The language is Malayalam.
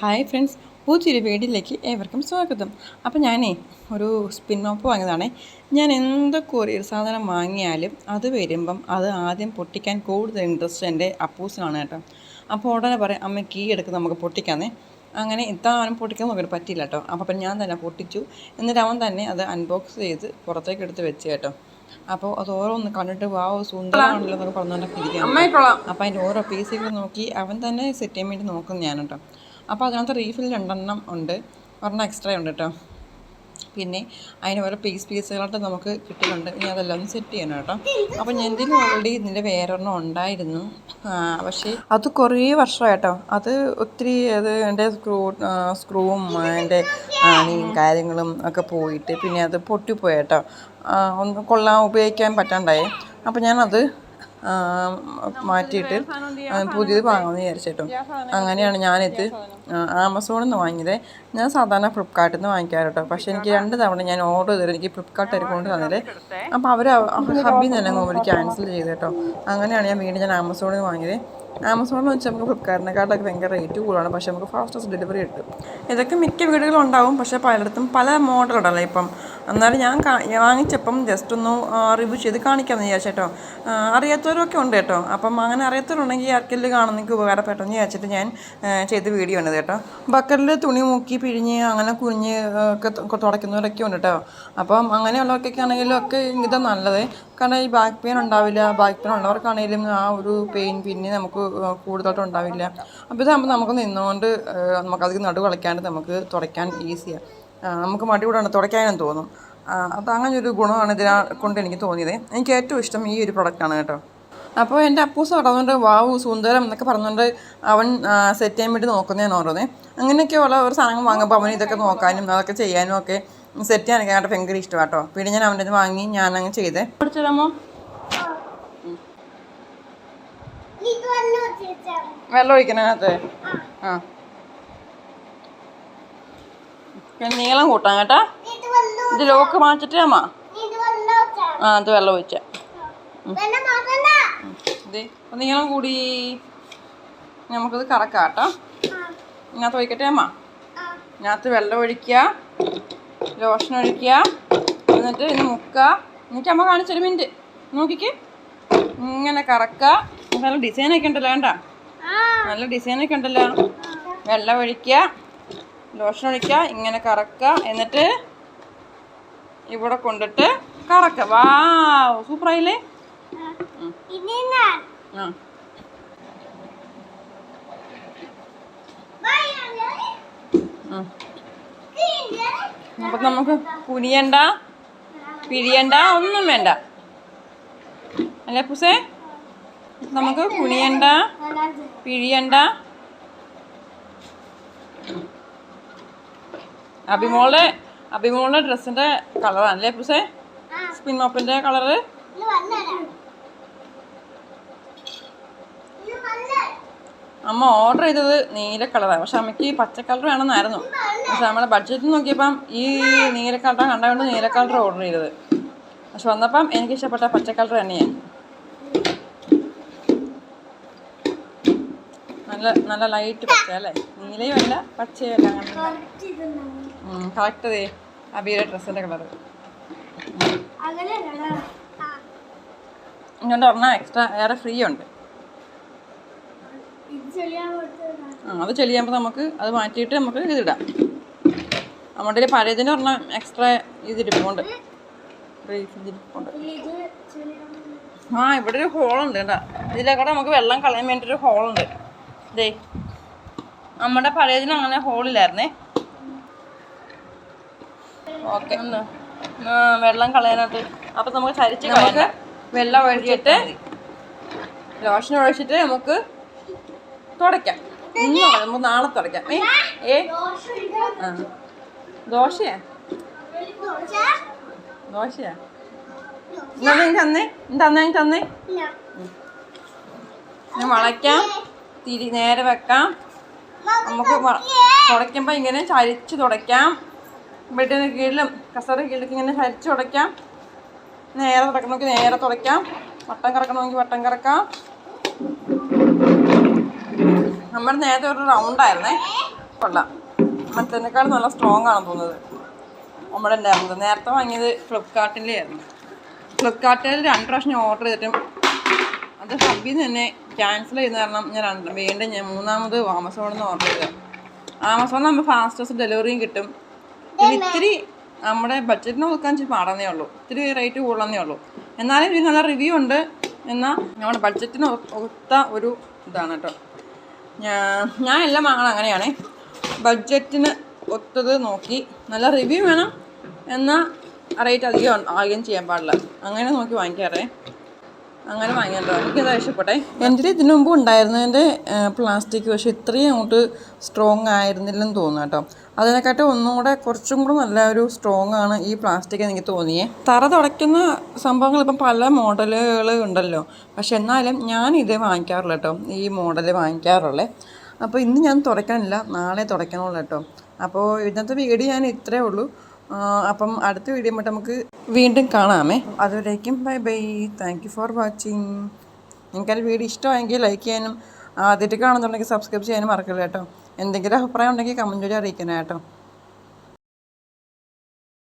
ഹായ് ഫ്രണ്ട്സ് പുതിയൊരു വീഡിയോയിലേക്ക് ഏവർക്കും സ്വാഗതം. അപ്പോൾ ഞാനേ ഒരു സ്പിൻ ഓഫ് വാങ്ങിയതാണേ. ഞാൻ എന്ത് കൊറിയർ സാധനം വാങ്ങിയാലും അത് വരുമ്പം അത് ആദ്യം പൊട്ടിക്കാൻ കൂടുതൽ ഇൻട്രസ്റ്റ് എന്റെ അപ്പൂസിനാണ് കേട്ടോ. അപ്പോൾ ഉടനെ പറയാം അമ്മ കീ എടുക്ക് നമുക്ക് പൊട്ടിക്കാന്നേ. അങ്ങനെ ഇത്താനും പൊട്ടിക്കാൻ നോക്കിയിട്ട് പറ്റിയില്ല കേട്ടോ. അപ്പോൾ അപ്പം ഞാൻ തന്നെ പൊട്ടിച്ചു. എന്നിട്ട് അവൻ തന്നെ അത് അൺബോക്സ് ചെയ്ത് പുറത്തേക്ക് എടുത്ത് വെച്ച് കേട്ടോ. അപ്പോൾ അത് ഓരോന്ന് കണ്ടിട്ട് വാവ് സുന്ദരമാണല്ലോ എന്നൊക്കെ പറഞ്ഞുകൊണ്ടൊക്കെ ഇരിക്കാം അപ്പോൾ അതിന്റെ ഓരോ പീസുകൾ നോക്കി അവൻ തന്നെ സെറ്റ് ചെയ്യാൻ വേണ്ടി നോക്കുന്നു ഞാൻ കേട്ടോ. അപ്പോൾ അതിനകത്ത് റീഫിൽ രണ്ടെണ്ണം ഉണ്ട്. ഒരെണ്ണം എക്സ്ട്രാ ഉണ്ട് കേട്ടോ പിന്നെ അതിന് ഓരോ പീസ് പീസുകളായിട്ട് നമുക്ക് കിട്ടിയിട്ടുണ്ട്. ഇനി അതെല്ലാം ഒന്ന് സെറ്റ് ചെയ്യണം കേട്ടോ അപ്പോൾ ഞാൻ എന്തിനും ഓൾറെഡി ഇതിന്റെ വേറൊരെണ്ണം ഉണ്ടായിരുന്നു. പക്ഷേ അത് കുറേ വർഷമായിട്ടോ. അത് ഒത്തിരി അത് എന്റെ സ്ക്രൂ സ്ക്രൂവും അതിന്റെ ആണിയും കാര്യങ്ങളും ഒക്കെ പോയിട്ട് പിന്നെ അത് പൊട്ടിപ്പോയി കേട്ടോ ഒന്ന് കൊള്ളാൻ ഉപയോഗിക്കാൻ പറ്റാണ്ടായി. അപ്പോൾ ഞാനത് മാറ്റിയിട്ട് പുതിയത് വാങ്ങാമെന്ന് വിചാരിച്ചിട്ടോ. അങ്ങനെയാണ് ഞാനിത് ആമസോണിൽ നിന്ന് വാങ്ങിയത്. ഞാൻ സാധാരണ ഫ്ലിപ്കാർട്ടിൽ നിന്ന് വാങ്ങിക്കാറ് പക്ഷേ എനിക്ക് രണ്ട് തവണ ഞാൻ ഓർഡർ ചെയ്തത് എനിക്ക് ഫ്ലിപ്കാർട്ട് കൊണ്ട് തന്നത് അപ്പോൾ അവർ ഹബിൽ തന്നെ ക്യാൻസൽ ചെയ്തു കേട്ടോ. അങ്ങനെയാണ് ഞാൻ വീണ്ടും ഞാൻ ആമസോണിൽ നിന്ന് വാങ്ങിയത്. ആമസോണിൽ വെച്ച് നമുക്ക് ഫ്ലിപ്കാർട്ടിനെക്കാട്ടൊക്കെ ഭയങ്കര റേറ്റ് കൂടുതലാണ്. പക്ഷേ നമുക്ക് ഫാസ്റ്റസ്റ്റ് ഡെലിവറി കിട്ടും. ഇതൊക്കെ മിക്ക വീടുകളും ഉണ്ടാവും. പക്ഷേ പലയിടത്തും പല മോഡലുണ്ടല്ലോ ഇപ്പം. എന്നാലും ഞാൻ വാങ്ങിച്ചപ്പം ജസ്റ്റ് ഒന്ന് റിവ്യൂ ചെയ്ത് കാണിക്കാമെന്ന് വിചാരിച്ചേട്ടോ. അറിയാത്തവരൊക്കെ ഉണ്ട് കേട്ടോ. അപ്പം അങ്ങനെ അറിയാത്തവരുണ്ടെങ്കിൽ ആർക്കെങ്കിലും കാണുന്നെങ്കിൽ ഉപകാരപ്പെട്ടെന്ന് വിചാരിച്ചിട്ട് ഞാൻ ചെയ്ത് വീഡിയോ ഉണ്ട് കേട്ടോ. ബക്കറിൽ തുണി മുക്കി പിഴിഞ്ഞ് അങ്ങനെ കുഞ്ഞ് ഒക്കെ തുടയ്ക്കുന്നവരൊക്കെ ഉണ്ട് കേട്ടോ. അപ്പം അങ്ങനെയുള്ളവർക്കൊക്കെ ആണെങ്കിലും ഒക്കെ ഇതാണ് നല്ലത്. കാരണം ഈ ബാക്ക് പെയിൻ ഉണ്ടാവില്ല. ബാക്ക് പെയിൻ ഉള്ളവർക്കാണെങ്കിലും ആ ഒരു പെയിൻ പിന്നെ നമുക്ക് കൂടുതലായിട്ട് ഉണ്ടാവില്ല. അപ്പോൾ ഇതാകുമ്പോൾ നമുക്ക് നിന്നുകൊണ്ട് നമുക്ക് അതിൽ നടു കളിക്കാണ്ട് നമുക്ക് തുടയ്ക്കാൻ ഈസിയാണ് നമുക്ക് മടി കൂടെ തുടയ്ക്കാനും തോന്നും. അപ്പോൾ അങ്ങനെ ഒരു ഗുണമാണ് ഇതിനെ കൊണ്ട് എനിക്ക് തോന്നിയത്. എനിക്ക് ഏറ്റവും ഇഷ്ടം ഈ ഒരു പ്രൊഡക്റ്റാണ് കേട്ടോ. അപ്പോൾ എന്റെ അപ്പൂസ് പറഞ്ഞുകൊണ്ട് വാവ് സുന്ദരം എന്നൊക്കെ പറഞ്ഞുകൊണ്ട് അവൻ സെറ്റ് ചെയ്യാൻ വേണ്ടി നോക്കുന്നതാണ് ഓരോന്നേ അങ്ങനെയൊക്കെയുള്ള ഒരു സാധനങ്ങൾ വാങ്ങുമ്പോൾ അവൻ ഇതൊക്കെ നോക്കാനും അതൊക്കെ ചെയ്യാനും ഒക്കെ സെറ്റ് ചെയ്യാനൊക്കെ ആയിട്ട് ഭയങ്കര ഇഷ്ടമാണ് കേട്ടോ പിന്നെ ഞാൻ അവന്റെ വാങ്ങി ഞാൻ അങ്ങ് ചെയ്തേ. പഠിച്ചതാമോ വെള്ളം ഒഴിക്കണതിനകത്ത് ആ. പിന്നെ നീളം കൂട്ടാം കേട്ടാ. ഇത് ലോക്ക് മാറ്റിട്ട് അമ്മ. ആ അത് വെള്ളം ഒഴിച്ച. നീളം കൂടി. നമുക്കത് കറക്കാം കേട്ടോ. ഇതിനകത്ത് ഒഴിക്കട്ടെ അമ്മ. ഇതിനകത്ത് വെള്ളം ഒഴിക്കുക. ലോഷൻ ഒഴിക്കുക. എന്നിട്ട് ഇത് മുക്കുക. എന്നിട്ട് അമ്മ കാണിച്ചൊരു മിനിറ്റ്. നോക്കിക്ക്. ഇങ്ങനെ കറക്കുക. നല്ല ഡിസൈനൊക്കെ ഉണ്ടല്ലോ വേണ്ട നല്ല ഡിസൈനൊക്കെ ഉണ്ടല്ലോ. വെള്ളം ഒഴിക്കുക ലോഷൻ ഒഴിക്കുക ഇങ്ങനെ കറക്കുക. എന്നിട്ട് ഇവിടെ കൊണ്ടിട്ട് കറക്കുക. വാ സൂപ്പറായില്ലേ ആ. ഉം. അപ്പൊ നമുക്ക് കുനിയണ്ട പിഴിയണ്ട ഒന്നും വേണ്ട. അല്ലേ പുസേ നമുക്ക് കുണിയണ്ട പിഴിയണ്ട. അഭിമോളുടെ അഭിമോളുടെ ഡ്രസ്സിന്റെ കളറാണ് അല്ലേ പുസേ? സ്പിൻ മോപ്പിന്റെ കളറ് അമ്മ ഓർഡർ ചെയ്തത് നീല കളറാണ് പക്ഷെ അമ്മയ്ക്ക് പച്ച കളർ വേണമെന്നായിരുന്നു. പക്ഷെ നമ്മുടെ ബഡ്ജറ്റ് നോക്കിയപ്പം ഈ നീല കളർ കണ്ടുകൊണ്ട് നീല കളർ ഓർഡർ ചെയ്തത്. പക്ഷെ വന്നപ്പം എനിക്ക് ഇഷ്ടപ്പെട്ട പച്ച കളർ തന്നെയാണ് നല്ല നല്ല ലൈറ്റ് പച്ച അല്ലേ? നീലയും അല്ല പച്ചയും അല്ല അങ്ങനെ. കറക്റ്റ് ദേ അബിയുടെ ഡ്രസ്സിന്റെ കളർ ഇങ്ങോട്ട് പറഞ്ഞാൽ എക്സ്ട്രാ വേറെ ഫ്രീ ഉണ്ട്. അത് ചെളിയുമ്പോൾ നമുക്ക് അത് മാറ്റിയിട്ട് നമുക്ക് ഇതിടാം. നമ്മുടെ പഴയതിന്റെ പറഞ്ഞാൽ എക്സ്ട്രാ ഇതിരിപ്പുണ്ട്. ആ ഇവിടെ ഒരു ഹോളുണ്ട് കേട്ടോ. ഇതിലേക്കൂടെ നമുക്ക് വെള്ളം കളയാൻ വേണ്ടിയിട്ടൊരു ഹോളുണ്ട് ദേ നമ്മുടെ പഴയതിന് അങ്ങനെ ഹോളില്ലായിരുന്നേ ഓക്കെ വെള്ളം കളയാനായിട്ട്. അപ്പം നമുക്ക് ചരിച്ച് നമുക്ക് വെള്ളം ഒഴിച്ചിട്ട് ലോഷൻ ഒഴിച്ചിട്ട് നമുക്ക് തുടയ്ക്കാം. ഇന്ന് നമുക്ക് നാളെ തുടയ്ക്കാം. ഏ ഏ? ആ. ദോശയാ? ദോശയാ? എന്താ നീ തന്നേ? എന്താ തന്നേ നീ തന്നേ? ഞാൻ വളയ്ക്കാം. തിരി നേരെ വെക്കാം. നമുക്ക് തുടയ്ക്കുമ്പോൾ ഇങ്ങനെ ചരിച്ച് തുടയ്ക്കാം. ബെഡിന് കീഴിലും കസറ കീഴിലൊക്കെ ഇങ്ങനെ ചരിച്ച് തുടയ്ക്കാം. നേരെ തുടക്കണമെങ്കിൽ നേരെ തുടയ്ക്കാം. വട്ടം കറക്കണമെങ്കിൽ വട്ടം കറക്കാം. നമ്മൾ നേരത്തെ ഒരു റൗണ്ടായിരുന്നേ കൊള്ളാം. മറ്റേക്കാളും നല്ല സ്ട്രോങ് ആണെന്ന് തോന്നുന്നത്. നമ്മുടെ ഉണ്ടായിരുന്നത് നേരത്തെ വാങ്ങിയത് ഫ്ലിപ്കാർട്ടിന്റെ ആയിരുന്നു ഫ്ലിപ്കാർട്ടിൽ രണ്ട് പ്രാവശ്യം ഓർഡർ ചെയ്തിട്ടും അത് നിന്ന് തന്നെ ക്യാൻസൽ ചെയ്യുന്ന കാരണം ഞാൻ രണ്ട് വീണ്ടും ഞാൻ മൂന്നാമത് ആമസോണിൽ നിന്ന് ഓർഡർ ചെയ്തത്. ആമസോണിൽ നമ്മൾ ഫാസ്റ്റസ്റ്റ് ഡെലിവറിയും കിട്ടും. പിന്നെ ഇത്തിരി നമ്മുടെ ബഡ്ജറ്റിന് കൊടുക്കാൻ ഇച്ചിരി പാടന്നേ ഉള്ളൂ. ഇത്തിരി റേറ്റ് കൂടുതലെന്നേ ഉള്ളൂ. എന്നാലും ഇതിന് നല്ല റിവ്യൂ ഉണ്ട്. എന്നാൽ നമ്മുടെ ബഡ്ജറ്റിന് ഒത്ത ഒരു ഇതാണ് കേട്ടോ. ഞാൻ ഞാൻ എല്ലാം വാങ്ങണം അങ്ങനെയാണ്. ബഡ്ജറ്റിന് ഒത്തത് നോക്കി. നല്ല റിവ്യൂ വേണം. എന്നാൽ റേറ്റ് അധികം ആകുകയും ചെയ്യാൻ പാടില്ല. അങ്ങനെ നോക്കി വാങ്ങിക്കാറേ. അങ്ങനെ വാങ്ങിയല്ലോ. എനിക്കത് ഇഷ്ടപ്പെട്ടെ എന്റെ ഇതിനു മുമ്പ് ഉണ്ടായിരുന്നതിന്റെ പ്ലാസ്റ്റിക് പക്ഷെ ഇത്രയും അങ്ങോട്ട് സ്ട്രോങ് ആയിരുന്നില്ലെന്ന് തോന്നുന്നു കേട്ടോ. അതിനെക്കാട്ടും ഒന്നും കൂടെ കുറച്ചും കൂടെ നല്ല ഒരു സ്ട്രോങ് ആണ് ഈ പ്ലാസ്റ്റിക് എനിക്ക് തോന്നിയേ. തറ തുടയ്ക്കുന്ന സംഭവങ്ങൾ ഇപ്പം പല മോഡലുകൾ ഉണ്ടല്ലോ. പക്ഷെ എന്നാലും ഞാൻ ഇതേ വാങ്ങിക്കാറുള്ളൂ കേട്ടോ. ഈ മോഡൽ വാങ്ങിക്കാറുള്ളേ. അപ്പോൾ ഇന്ന് ഞാൻ തുടയ്ക്കാനില്ല. നാളെ തുടയ്ക്കണുള്ളൂ കേട്ടോ. അപ്പോൾ ഇന്നത്തെ വീഡിയോ ഞാൻ ഇത്രയേ ഉള്ളൂ. അപ്പം അടുത്ത വീഡിയോ ആയിട്ട് നമുക്ക് വീണ്ടും കാണാമേ. അതുവരേക്കും bye bye. Thank you for watching നിങ്ങൾക്കൊരു വീഡിയോ ഇഷ്ടമായെങ്കിൽ ലൈക്ക് ചെയ്യാനും ആദ്യമായിട്ട് കാണുന്നുണ്ടെങ്കിൽ സബ്സ്ക്രൈബ് ചെയ്യാനും മറക്കരുത് കേട്ടോ. എന്തെങ്കിലും അഭിപ്രായം ഉണ്ടെങ്കിൽ കമന്റ് വഴി അറിയിക്കണം കേട്ടോ.